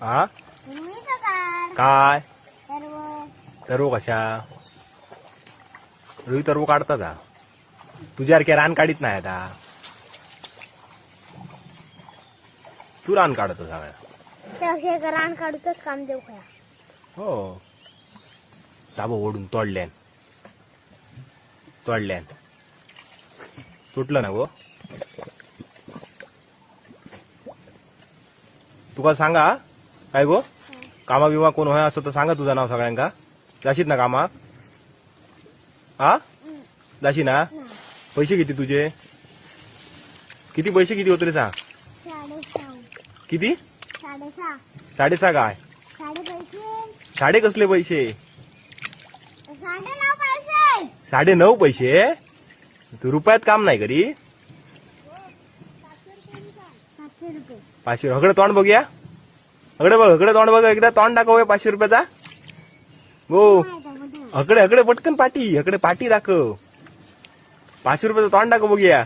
हा? काय? तरु कशा? रुई तरव काढतात हा. तुझ्यासारखे रान काढीत नाही आता. तू रान काढतो सगळ्या. रान काढूतच काम देऊ खया हो. दाबो ओढून तोडल्यान. तोडल्यान. तुटलं ना गो? तुका सांगा? काय गो? कामा बिमा कोण होय असं तर सांगा तुझं नाव सगळ्यांका. जाशीत ना कामा? हा जाशी ना? पैसे किती तुझे? किती पैसे किती होते रे सांग? साडेसहा किती? साडेसहा साडेसहा काय? साडे पैसे साडे कसले पैसे? साडे नऊ पैसे. साडे नऊ पैसे? तू रुपयात काम नाही करी? पाचशे हकडे तोंड बघूया. हकडे बघ हकडे तोंड बघ एकदा तोंड दाखव पाचशे रुपयाचा. हो. गो हकडे हकडे पटकन पाटी हकडे पाटी दाखव. पाचशे रुपयाचं तोंड दाखव बघूया.